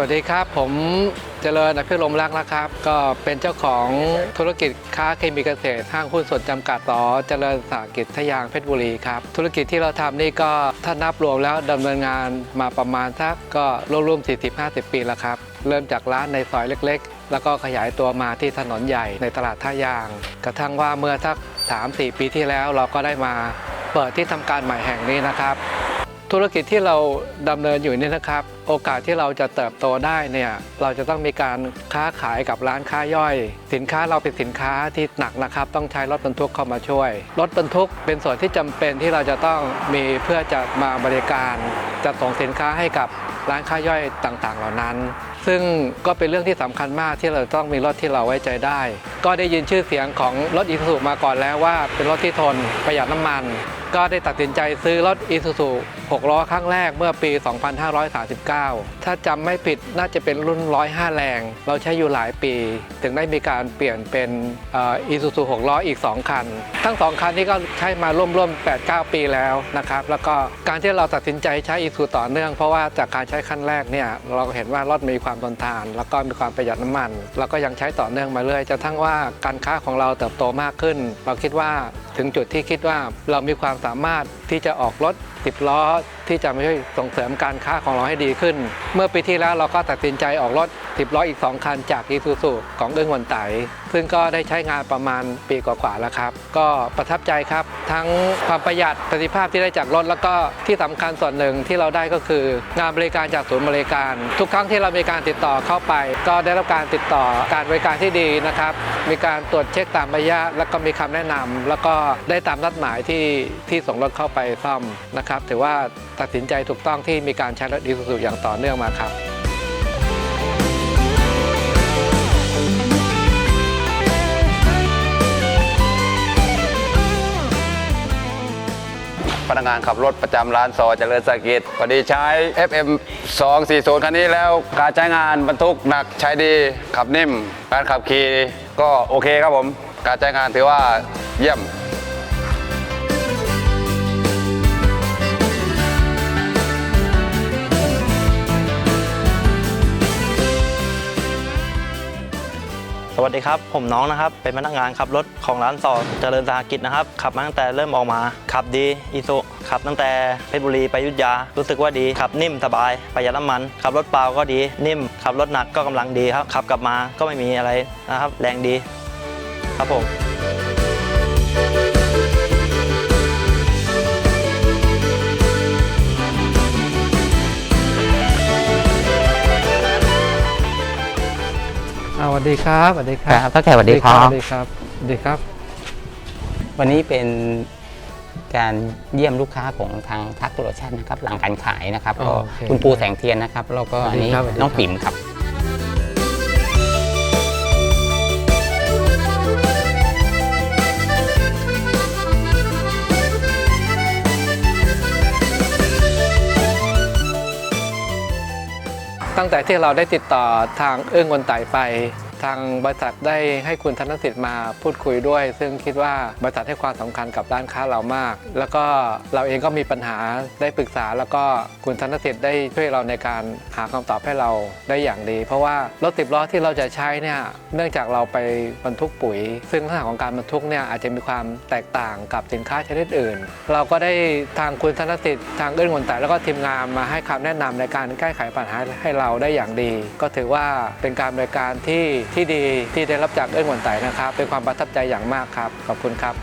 วัสดีครับ ผมเจริญอภิรมรักนะครับ ก็เป็นเจ้าของธุรกิจค้าเคมีเกษตรห้างหุ้นส่วนจำกัดต่อเจริญสาหกิจทยางเพชรบุรีครับธุรกิจที่เราทำนี่ก็ถ้านับรวมแล้วดำเนินงานมาประมาณสักก็ร่วมๆ40-50 ปีแล้วครับ เริ่มจากร้านในซอยเล็ก ๆ แล้วก็ขยายตัวมาที่ถนนใหญ่ในตลาดท่ายาง กระทั่งว่าเมื่อสัก 3-4 ปีที่แล้วเราก็ได้มาเปิดที่ทำการใหม่แห่งนี้นะครับ ธุรกิจที่เราดำเนินอยู่เนี่ยนะครับ โอกาสที่เราจะเติบโตได้เนี่ยเราจะต้องมีการค้าขายกับร้านค้าย่อย สินค้าเราเป็นสินค้าที่หนักนะครับ ต้องใช้รถบรรทุกเข้ามาช่วย รถบรรทุกเป็นส่วนที่จำเป็นที่เราจะต้องมีเพื่อจะมาบริการจัดส่งสินค้าให้กับร้านค้าย่อยต่างๆ เหล่านั้น ซึ่งก็เป็นเรื่องที่สำคัญมากที่เราต้องมีรถที่เราไว้ใจได้ ก็ได้ยินชื่อเสียงของรถอีซูซูมาก่อนแล้วว่าเป็นรถที่ทนประหยัดน้ำมัน ก็ได้ตัดสินใจซื้อรถอีซูซู6ล้อครั้งแรกเมื่อปี 2539 ถ้าจำไม่ผิดน่าจะเป็นรุ่น 105 แรง เราใช้อยู่หลายปี ถึงได้มีการเปลี่ยนเป็นอีซูซู6ล้ออีก 2 คัน ทั้ง 2 คันนี้ก็ใช้มาร่วมๆ 8-9 ปีแล้วนะครับ แล้วก็การที่เราตัดสินใจใช้อีซูต่อเนื่อง เพราะว่าจากการใช้คันแรกเนี่ยเราเห็นว่ารถมีความทนทาน แล้วก็มีความประหยัดน้ำมัน แล้วก็ยังใช้ต่อเนื่องมาเรื่อยจนทั้งว่าการค้าของเราเติบโตมากขึ้น เราคิดว่าถึงจุดที่คิดว่าเรามีความสามารถที่จะออกรถ10ล้อที่จะมาช่วยส่งเสริมการค้าของเราให้ดีขึ้น เมื่อปีที่แล้วเราก็ตัดสินใจออกรถ 10 ล้ออีก 2 คันจากอีซูซูของเอื้งวันไต ซึ่งก็ได้ใช้งานประมาณปีกว่าๆแล้วครับ ก็ประทับใจครับ ทั้งความประหยัดประสิทธิภาพที่ได้จากรถ แล้วก็ที่สำคัญส่วนหนึ่งที่เราได้ก็คืองานบริการจากศูนย์บริการ ทุกครั้งที่เรามีการติดต่อเข้าไป ก็ได้รับการติดต่อการบริการที่ดีนะครับ มีการตรวจเช็คตามระยะ แล้วก็มีคำแนะนำแล้วก็ได้ตามนัดหมายที่ที่ส่งรถเข้าไปซ่อมนะครับ ถือว่าตัดสินใจถูกต้องที่มีการใช้รถอีซูซูอย่างต่อเนื่องมาครับานขับรถประจำร้านซอเจริญสกิจพอดีใช้ FM 240 คันนี้แล้วการใช้งานบรรทุกหนักใช้ดีขับนิ่ม การขับขี่ก็โอเคครับผม การใช้งานถือว่าเยี่ยม วัสดีครับ ผมน้องนะครับ เป็นพนักงานขับรถของร้านสอเจริญสาหกิจนะครับ ขับมาตั้งแต่เริ่มออกมา ขับดีอีสุขับตั้งแต่เพชรบุรีไปยุทธยา รู้สึกว่าดี ขับนิ่มสบายประหยัดน้ำมัน ขับรถเปล่าก็ดี นิ่ม ขับรถหนักก็กำลังดีครับ ขับกลับมาก็ไม่มีอะไรนะครับ แรงดี ครับผม สวัสดีครับสวัสดีคครัรับบเท่าแก่สวัสดีครัสบวัสดีครับสวัสดีครับ วันนี้เป็นการเยี่ยมลูกค้าของทางทักโปรดักชันนะครับหลังการขายนะครับโอก็เคคุณปูแสงเทียนนะครับแล้วก็อันนี้สวัสดีครับสวัสดีครับ น้องปิ่มครับ ตั้งแต่ที่เราได้ติดต่อทางเอื้องวนไต่ไป ทางบริษัทได้ให้คุณธนสิทธิ์มาพูดคุยด้วย ซึ่งคิดว่าบริษัทให้ความสำคัญกับร้านค้าเรามาก แล้วก็เราเองก็มีปัญหาได้ปรึกษา แล้วก็คุณธนสิทธิ์ได้ช่วยเราในการหาคำตอบให้เราได้อย่างดี เพราะว่ารถติดล้อที่เราจะใช้เนี่ยเนื่องจากเราไปบรรทุกปุ๋ย ซึ่งลักษณะของการบรรทุกเนี่ยอาจจะมีความแตกต่างกับสินค้าชนิดอื่น เราก็ได้ทางคุณธนสิทธิ์ทางเอื้องวนไต่แล้วก็ทีมงานมาให้คำแนะนำในการแก้ไขปัญหาให้เราได้อย่างดี ก็ถือว่าเป็นการบริการที่ที่ดีที่ได้รับจากเอื้องวนไตนะครับ เป็นความประทับใจอย่างมากครับ ขอบคุณครับ